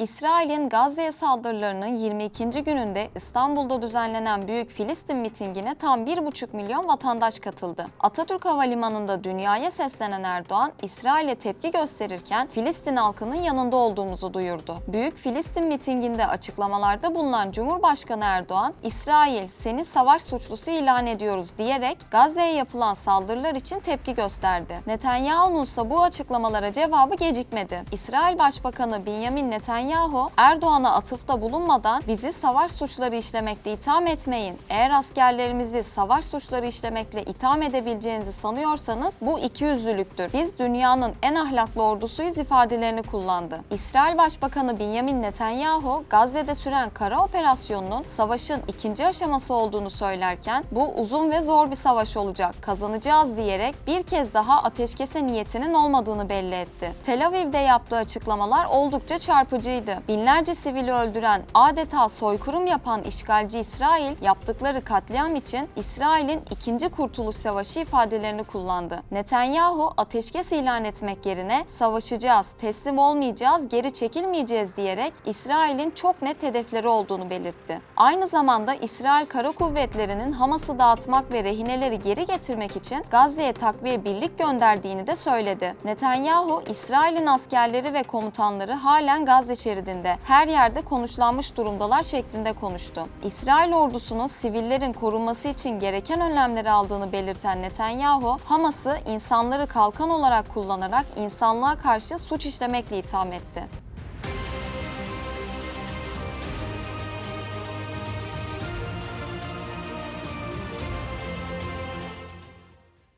İsrail'in Gazze'ye saldırılarının 22. gününde İstanbul'da düzenlenen Büyük Filistin mitingine tam 1,5 milyon vatandaş katıldı. Atatürk Havalimanı'nda dünyaya seslenen Erdoğan, İsrail'e tepki gösterirken Filistin halkının yanında olduğumuzu duyurdu. Büyük Filistin mitinginde açıklamalarda bulunan Cumhurbaşkanı Erdoğan, İsrail seni savaş suçlusu ilan ediyoruz diyerek Gazze'ye yapılan saldırılar için tepki gösterdi. Netanyahu'nun ise bu açıklamalara cevabı gecikmedi. İsrail Başbakanı Benjamin Netanyahu, Erdoğan'a atıfta bulunmadan bizi savaş suçları işlemekle itham etmeyin. Eğer askerlerimizi savaş suçları işlemekle itham edebileceğinizi sanıyorsanız bu ikiyüzlülüktür. Biz dünyanın en ahlaklı ordusuyuz ifadelerini kullandı. İsrail Başbakanı Benjamin Netanyahu, Gazze'de süren kara operasyonunun savaşın ikinci aşaması olduğunu söylerken bu uzun ve zor bir savaş olacak, kazanacağız diyerek bir kez daha ateşkese niyetinin olmadığını belli etti. Tel Aviv'de yaptığı açıklamalar oldukça çarpıcıydı. Binlerce sivili öldüren, adeta soykırım yapan işgalci İsrail yaptıkları katliam için İsrail'in ikinci kurtuluş savaşı ifadelerini kullandı. Netanyahu ateşkes ilan etmek yerine savaşacağız, teslim olmayacağız, geri çekilmeyeceğiz diyerek İsrail'in çok net hedefleri olduğunu belirtti. Aynı zamanda İsrail Kara Kuvvetleri'nin Hamas'ı dağıtmak ve rehineleri geri getirmek için Gazze'ye takviye birlik gönderdiğini de söyledi. Netanyahu, İsrail'in askerleri ve komutanları halen Gazze şeridinde, her yerde konuşlanmış durumdalar şeklinde konuştu. İsrail ordusunun sivillerin korunması için gereken önlemleri aldığını belirten Netanyahu, Hamas'ı insanları kalkan olarak kullanarak insanlığa karşı suç işlemekle itham etti.